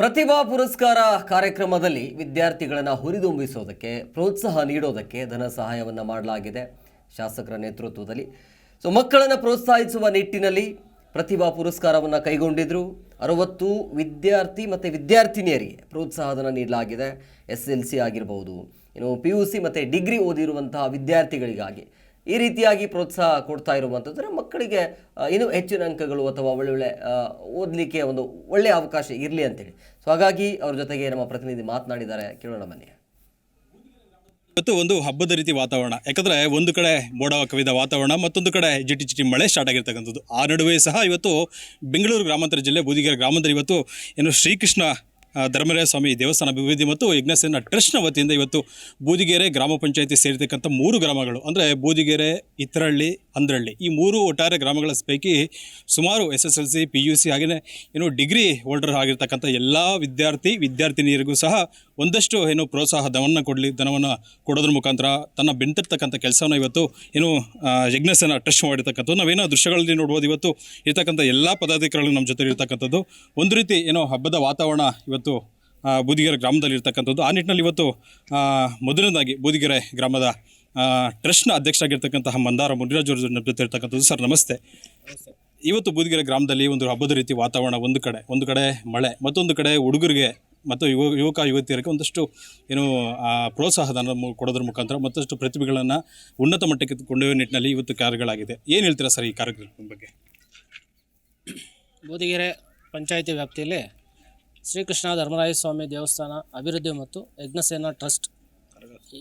ಪ್ರತಿಭಾ ಪುರಸ್ಕಾರ ಕಾರ್ಯಕ್ರಮದಲ್ಲಿ ವಿದ್ಯಾರ್ಥಿಗಳನ್ನು ಹುರಿದುಂಬಿಸೋದಕ್ಕೆ, ಪ್ರೋತ್ಸಾಹ ನೀಡೋದಕ್ಕೆ ಧನ ಸಹಾಯವನ್ನು ಮಾಡಲಾಗಿದೆ ಶಾಸಕರ ನೇತೃತ್ವದಲ್ಲಿ. ಸೊ ಮಕ್ಕಳನ್ನು ಪ್ರೋತ್ಸಾಹಿಸುವ ನಿಟ್ಟಿನಲ್ಲಿ ಪ್ರತಿಭಾ ಪುರಸ್ಕಾರವನ್ನು ಕೈಗೊಂಡಿದ್ರು. ಅರವತ್ತು ವಿದ್ಯಾರ್ಥಿ ಮತ್ತು ವಿದ್ಯಾರ್ಥಿನಿಯರಿಗೆ ಪ್ರೋತ್ಸಾಹಧನ ನೀಡಲಾಗಿದೆ. ಎಸ್ ಎಲ್ ಸಿ ಆಗಿರ್ಬೋದು ಏನು ಪಿ ಯು ಸಿ ಮತ್ತು ಡಿಗ್ರಿ ಓದಿರುವಂತಹ ವಿದ್ಯಾರ್ಥಿಗಳಿಗಾಗಿ. ಈ ರೀತಿಯಾಗಿ ಪ್ರೋತ್ಸಾಹ ಕೊಡ್ತಾ ಇರುವಂಥದ್ರೆ ಮಕ್ಕಳಿಗೆ ಇನ್ನು ಹೆಚ್ಚಿನ ಅಂಕಗಳು ಅಥವಾ ಒಳ್ಳೆ ಒಳ್ಳೆ ಓದಲಿಕ್ಕೆ ಒಂದು ಒಳ್ಳೆಯ ಅವಕಾಶ ಇರಲಿ ಅಂತೇಳಿ. ಸೊ ಹಾಗಾಗಿ ಅವ್ರ ಜೊತೆಗೆ ನಮ್ಮ ಪ್ರತಿನಿಧಿ ಮಾತನಾಡಿದ್ದಾರೆ. ಕೇಳೋಣ ಬನ್ನಿ. ಇವತ್ತು ಒಂದು ಹಬ್ಬದ ರೀತಿ ವಾತಾವರಣ. ಯಾಕಂದ್ರೆ ಒಂದು ಕಡೆ ಮೋಡ ಕವಿದ ವಾತಾವರಣ, ಮತ್ತೊಂದು ಕಡೆ ಜಿಟಿ ಜಿಟಿ ಮಳೆ ಸ್ಟಾರ್ಟ್ ಆಗಿರ್ತಕ್ಕಂಥದ್ದು. ಆ ನಡುವೆ ಸಹ ಇವತ್ತು ಬೆಂಗಳೂರು ಗ್ರಾಮಾಂತರ ಜಿಲ್ಲೆ, ಬೂದಿಗೆರೆ ಗ್ರಾಮಾಂತರ ಇವತ್ತು ಏನು ಶ್ರೀಕೃಷ್ಣ ಧರ್ಮರಾಯ ಸ್ವಾಮಿ ದೇವಸ್ಥಾನ ಅಭಿವೃದ್ಧಿ ಮತ್ತು ಯಜ್ಞಸೇನ ಟ್ರಸ್ಟ್ನ ವತಿಯಿಂದ ಇವತ್ತು ಬೂದಿಗೆರೆ ಗ್ರಾಮ ಪಂಚಾಯಿತಿ ಸೇರಿರ್ತಕ್ಕಂಥ ಮೂರು ಗ್ರಾಮಗಳು, ಅಂದರೆ ಬೂದಿಗೆರೆ ಇತರಹಳ್ಳಿ ಅಂದ್ರಳ್ಳಿ. ಈ ಮೂರು ಒಟ್ಟಾರೆ ಗ್ರಾಮಗಳ ಪೈಕಿ ಸುಮಾರು S S L C P U C ಹಾಗೆಯೇ ಏನು ಡಿಗ್ರಿ ಹೋಲ್ಡರ್ ಆಗಿರ್ತಕ್ಕಂಥ ಎಲ್ಲ ವಿದ್ಯಾರ್ಥಿ, ವಿದ್ಯಾರ್ಥಿನಿಯರಿಗೂ ಸಹ ಒಂದಷ್ಟು ಏನು ಪ್ರೋತ್ಸಾಹ ಧನವನ್ನು ಕೊಡಲಿ, ಧನವನ್ನು ಕೊಡೋದ್ರ ಮುಖಾಂತರ ತನ್ನ ಬೆಂತಿರ್ತಕ್ಕಂಥ ಕೆಲಸವನ್ನು ಇವತ್ತು ಏನು ಯಜ್ಞಸನ್ನು ಯಜ್ಞಸೇನ ಟ್ರಸ್ಟ್ ಮಾಡಿರ್ತಕ್ಕಂಥದ್ದು. ನಾವೇನೋ ದೃಶ್ಯಗಳಲ್ಲಿ ನೋಡ್ಬೋದು ಇವತ್ತು ಇರ್ತಕ್ಕಂಥ ಎಲ್ಲ ಪದಾಧಿಕಾರಿಗಳು ನಮ್ಮ ಜೊತೆ ಇರ್ತಕ್ಕಂಥದ್ದು. ಒಂದು ರೀತಿ ಏನೋ ಹಬ್ಬದ ವಾತಾವರಣ ಇವತ್ತು ಬೂದಿಗೆರೆ ಗ್ರಾಮದಲ್ಲಿ ಇರ್ತಕ್ಕಂಥದ್ದು. ಆ ನಿಟ್ಟಿನಲ್ಲಿ ಇವತ್ತು ಮೊದಲನೇದಾಗಿ ಬೂದಿಗೆರೆ ಗ್ರಾಮದ ಟ್ರಸ್ಟ್ನ ಅಧ್ಯಕ್ಷರಾಗಿರ್ತಕ್ಕಂತಹ ಮಂದಾರ ಮುನಿರಾಜ್ ಅವರು ನಮ್ಮ ಜೊತೆ ಇರ್ತಕ್ಕಂಥದ್ದು. ಸರ್, ನಮಸ್ತೆ. ಇವತ್ತು ಬೂದಿಗೆರೆ ಗ್ರಾಮದಲ್ಲಿ ಒಂದು ಹಬ್ಬದ ರೀತಿ ವಾತಾವರಣ ಒಂದು ಕಡೆ ಒಂದು ಕಡೆ ಮಳೆ, ಮತ್ತೊಂದು ಕಡೆ ಹುಡುಗರಿಗೆ ಮತ್ತು ಯುವ ಯುವಕ ಯುವತಿಯರಿಗೆ ಒಂದಷ್ಟು ಏನು ಪ್ರೋತ್ಸಾಹಧನ ಕೊಡೋದ್ರ ಮುಖಾಂತರ ಮತ್ತಷ್ಟು ಪ್ರತಿಭೆಗಳನ್ನು ಉನ್ನತ ಮಟ್ಟಕ್ಕೆ ಕೊಂಡೊಯ್ಯುವ ನಿಟ್ಟಿನಲ್ಲಿ ಇವತ್ತು ಕಾರ್ಯಗಳಾಗಿದೆ. ಏನು ಹೇಳ್ತೀರಾ ಸರ್ ಈ ಕಾರ್ಯಕ್ರಮದ ಬಗ್ಗೆ? ಬೂದಿಗೆರೆ ಪಂಚಾಯಿತಿ ವ್ಯಾಪ್ತಿಯಲ್ಲಿ ಶ್ರೀಕೃಷ್ಣ ಧರ್ಮರಾಯ ಸ್ವಾಮಿ ದೇವಸ್ಥಾನ ಅಭಿವೃದ್ಧಿ ಮತ್ತು ಯಜ್ಞಸೇನಾ ಟ್ರಸ್ಟ್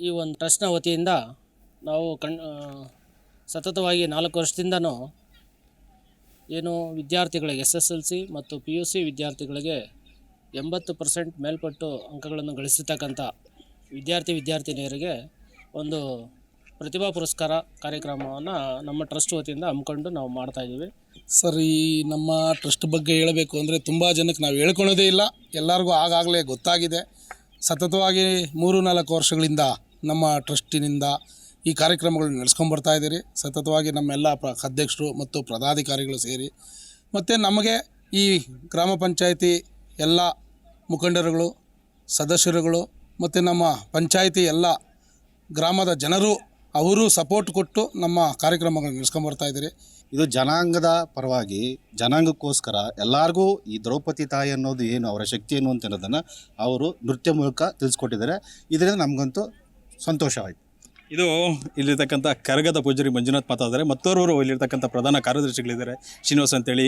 ಈ ಒಂದು ಟ್ರಸ್ಟ್ನ ವತಿಯಿಂದ ನಾವು ಕಣ್ ಸತತವಾಗಿ ನಾಲ್ಕು ವರ್ಷದಿಂದನೂ ಏನು ವಿದ್ಯಾರ್ಥಿಗಳಿಗೆ ಎಸ್ ಎಸ್ ಎಲ್ ಸಿ ಮತ್ತು ಪಿ ಯು ಸಿ ವಿದ್ಯಾರ್ಥಿಗಳಿಗೆ ಎಂಬತ್ತು ಪರ್ಸೆಂಟ್ ಮೇಲ್ಪಟ್ಟು ಅಂಕಗಳನ್ನು ಗಳಿಸಿರ್ತಕ್ಕಂಥ ವಿದ್ಯಾರ್ಥಿ ವಿದ್ಯಾರ್ಥಿನಿಯರಿಗೆ ಒಂದು ಪ್ರತಿಭಾ ಪುರಸ್ಕಾರ ಕಾರ್ಯಕ್ರಮವನ್ನು ನಮ್ಮ ಟ್ರಸ್ಟ್ ವತಿಯಿಂದ ಹಮ್ಮಿಕೊಂಡು ನಾವು ಮಾಡ್ತಾಯಿದ್ದೀವಿ ಸರ್, ಈ ನಮ್ಮ ಟ್ರಸ್ಟ್ ಬಗ್ಗೆ ಹೇಳಬೇಕು ಅಂದರೆ ತುಂಬ ಜನಕ್ಕೆ ನಾವು ಹೇಳ್ಕೊಳೋದೇ ಇಲ್ಲ. ಎಲ್ಲರಿಗೂ ಆಗಾಗಲೇ ಗೊತ್ತಾಗಿದೆ. ಸತತವಾಗಿ ಮೂರು ನಾಲ್ಕು ವರ್ಷಗಳಿಂದ ನಮ್ಮ ಟ್ರಸ್ಟಿನಿಂದ ಈ ಕಾರ್ಯಕ್ರಮಗಳನ್ನ ನಡೆಸ್ಕೊಂಬರ್ತಾ ಇದ್ದೀರಿ. ಸತತವಾಗಿ ನಮ್ಮೆಲ್ಲ ಪ್ರ ಅಧ್ಯಕ್ಷರು ಮತ್ತು ಪದಾಧಿಕಾರಿಗಳು ಸೇರಿ. ಮತ್ತು ನಮಗೆ ಈ ಗ್ರಾಮ ಪಂಚಾಯಿತಿ ಎಲ್ಲ ಮುಖಂಡರುಗಳು ಸದಸ್ಯರುಗಳು ಮತ್ತು ನಮ್ಮ ಪಂಚಾಯಿತಿ ಎಲ್ಲ ಗ್ರಾಮದ ಜನರು ಅವರು ಸಪೋರ್ಟ್ ಕೊಟ್ಟು ನಮ್ಮ ಕಾರ್ಯಕ್ರಮಗಳನ್ನ ನಡೆಸ್ಕೊಂಬರ್ತಾ ಇದ್ದೀರಿ. ಇದು ಜನಾಂಗದ ಪರವಾಗಿ ಜನಾಂಗಕ್ಕೋಸ್ಕರ ಎಲ್ಲರಿಗೂ ಈ ದ್ರೌಪದಿ ತಾಯಿ ಅನ್ನೋದು ಏನು ಅವರ ಶಕ್ತಿ ಏನು ಅಂತ ಅನ್ನೋದನ್ನು ಅವರು ನೃತ್ಯ ಮೂಲಕ ತಿಳಿಸ್ಕೊಟ್ಟಿದ್ದಾರೆ. ಇದರಿಂದ ನಮಗಂತೂ ಸಂತೋಷವಾಯಿತು. ಇದು ಇಲ್ಲಿರ್ತಕ್ಕಂಥ ಕರಗದ ಪೂಜಾರಿ ಮಂಜುನಾಥ್ ಮಾತಾಡಿದ್ದಾರೆ. ಮತ್ತೋರ್ವರು ಇಲ್ಲಿರ್ತಕ್ಕಂಥ ಪ್ರಧಾನ ಕಾರ್ಯದರ್ಶಿಗಳಿದ್ದಾರೆ. ಶ್ರೀನಿವಾಸ್ ಅಂತೇಳಿ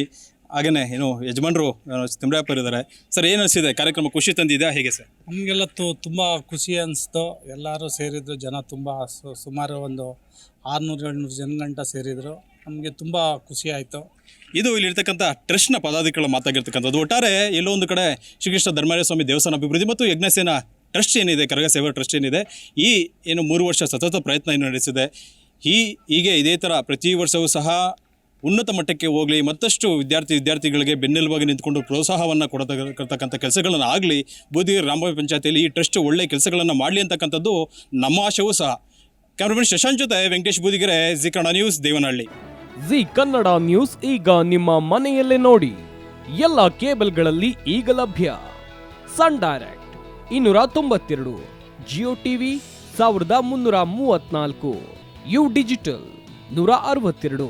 ಹಾಗೆಯೇ ಏನು ಯಜಮಾನರು ತಿಮ್ರಾಯಪ್ಪ ಇದ್ದಾರೆ ಸರ್ ಏನು ಅನಿಸಿದೆ? ಕಾರ್ಯಕ್ರಮ ಖುಷಿ ತಂದಿದೆ ಹೇಗೆ ಸರ್? ನಮಗೆಲ್ಲ ತು ತುಂಬ ಖುಷಿ ಅನಿಸ್ತು. ಎಲ್ಲರೂ ಸೇರಿದ್ರು ಜನ ತುಂಬ ಸು- ಸುಮಾರು ಒಂದು ಆರುನೂರು ಏಳ್ನೂರು ಜನಗಂಟ ಸೇರಿದರು. ನಮಗೆ ತುಂಬ ಖುಷಿ ಆಯಿತು. ಇದು ಇಲ್ಲಿರ್ತಕ್ಕಂಥ ಟ್ರಸ್ಟ್ನ ಪದಾಧಿಕಾರಿಗಳು ಮಾತಾಗಿರ್ತಕ್ಕಂಥದ್ದು. ಒಟ್ಟಾರೆ ಎಲ್ಲೋ ಒಂದು ಕಡೆ ಶ್ರೀಕೃಷ್ಣ ಧರ್ಮರಾಯ ಸ್ವಾಮಿ ದೇವಸ್ಥಾನ ಅಭಿವೃದ್ಧಿ ಮತ್ತು ಯಜ್ಞಸೇನ ಟ್ರಸ್ಟ್ ಏನಿದೆ ಕರಗ ಸೇವಾ ಟ್ರಸ್ಟ್ ಏನಿದೆ ಈ ಏನು ಮೂರು ವರ್ಷ ಸತತ ಪ್ರಯತ್ನ ಏನು ನಡೆಸಿದೆ. ಈ ಹೀಗೆ ಇದೇ ಥರ ಪ್ರತಿ ವರ್ಷವೂ ಸಹ ಉನ್ನತ ಮಟ್ಟಕ್ಕೆ ಹೋಗಲಿ, ಮತ್ತಷ್ಟು ವಿದ್ಯಾರ್ಥಿ ವಿದ್ಯಾರ್ಥಿಗಳಿಗೆ ಬೆನ್ನೆಲುಬಾಗಿ ನಿಂತ್ಕೊಂಡು ಪ್ರೋತ್ಸಾಹವನ್ನು ಕೊಡತಕ್ಕಂಥ ಕೆಲಸಗಳನ್ನು ಆಗಲಿ ಬೋಧಿ ಗ್ರಾಮ ಪಂಚಾಯತಿಯಲ್ಲಿ ಈ ಟ್ರಸ್ಟ್ ಒಳ್ಳೆಯ ಕೆಲಸಗಳನ್ನು ಮಾಡಲಿ ಅಂತಕ್ಕಂಥದ್ದು ನಮ್ಮ ಆಶವೂ ಸಹ. ಕ್ಯಾಮ್ರಾಮನ್ ಶಶಾಂಕ್ ಜೊತೆ Venkatesh Budigere, Zee Kannada news, Devanahalli. Zee Kannada news ಈಗ ನಿಮ್ಮ ಮನೆಯಲ್ಲೇ ನೋಡಿ. ಎಲ್ಲ ಕೇಬಲ್ಗಳಲ್ಲಿ ಈಗ ಲಭ್ಯ. ಸನ್ ಡೈರೆಕ್ಟ್ ಇನ್ನೂರ ತೊಂಬತ್ತೆರಡು, ಜಿಯೋ ಟಿವಿ ಸಾವಿರದ ಮುನ್ನೂರ ಮೂವತ್ನಾಲ್ಕು ಯು ಡಿಜಿಟಲ್ ನೂರ ಅರವತ್ತೆರಡು.